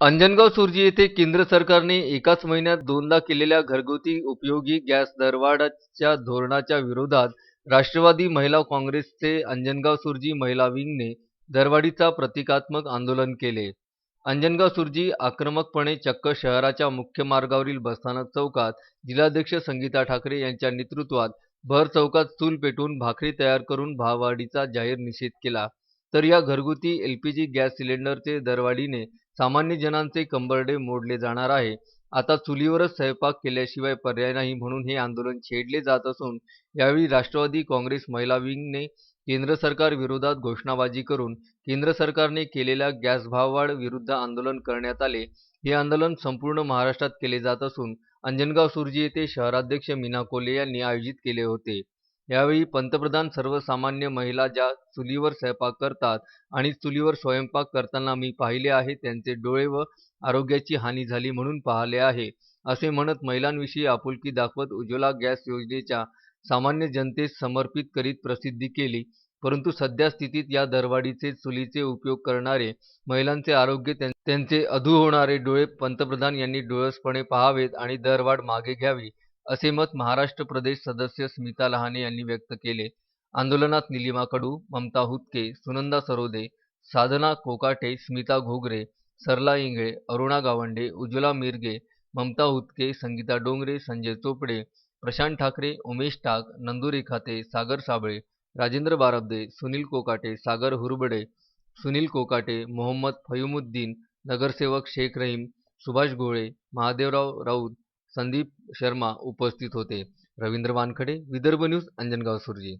अंजनगाव सुर्जी येथे केंद्र सरकारने एकाच महिन्यात दोनदा केलेल्या घरगुती उपयोगी गॅस दरवाढच्या धोरणाच्या विरोधात राष्ट्रवादी महिला काँग्रेसचे अंजनगाव सुर्जी महिला विंगने दरवाढीचा प्रतिकात्मक आंदोलन केले. अंजनगाव सुर्जी आक्रमकपणे चक्क शहराच्या मुख्य मार्गावरील बसस्थानक चौकात जिल्हाध्यक्ष संगीता ठाकरे यांच्या नेतृत्वात भर चौकात चूल पेटवून भाकरी तयार करून भाववाढीचा जाहीर निषेध केला. तर या घरगुती एलपीजी गॅस सिलेंडरचे दरवाढीने सामान्य जनांचे कंबरडे मोडले जाणार आहे. आता चुलीवरच स्वयंपाक केल्याशिवाय पर्याय नाही म्हणून हे आंदोलन छेडले जात असून यावेळी राष्ट्रवादी काँग्रेस महिला विंगने केंद्र सरकार विरोधात घोषणाबाजी करून केंद्र सरकारने केलेल्या गॅस भाववाढ विरुद्ध आंदोलन करण्यात आले. हे आंदोलन संपूर्ण महाराष्ट्रात केले जात असून अंजनगाव सुर्जी येथे शहराध्यक्ष मीना कोल्हे यांनी आयोजित केले होते. यावेळी पंतप्रधान सर्वसामान्य महिला ज्या चुलीवर स्वयंपाक करतात आणि चुलीवर स्वयंपाक करताना मी पाहिले आहे त्यांचे डोळे व आरोग्याची हानी झाली म्हणून पाहिले आहे असे म्हणत महिलांविषयी आपुलकी दाखवत उज्ज्वला गॅस योजनेच्या सामान्य जनतेस समर्पित करीत प्रसिद्धी केली. परंतु सध्या स्थितीत या दरवाढीचे चुलीचे उपयोग करणारे महिलांचे आरोग्य त्यांचे अधू होणारे डोळे पंतप्रधान यांनी डोळसपणे पाहावेत आणि दरवाढ मागे घ्यावी. असे मत महाराष्ट्र प्रदेश सदस्य स्मिता लहाने यांनी व्यक्त केले. आंदोलनात निलिमा कडू ममता हुतके सुनंदा सरोदे साधना कोकाटे स्मिता घोगरे सरला इंगळे अरुणा गावंडे उज्ज्वला मिरगे ममता हुतके संगीता डोंगरे संजय चोपडे प्रशांत ठाकरे उमेश टाक नंदुरी खाते सागर साबळे राजेंद्र बारबदे सुनील कोकाटे सागर हुरबडे सुनील कोकाटे मोहम्मद फयुमुद्दीन नगरसेवक शेख रहीम सुभाष घोळे महादेवराव राऊत संदीप शर्मा उपस्थित होते. रवींद्र वानखडे विदर्भ न्यूज अंजनगाव सुर्जी.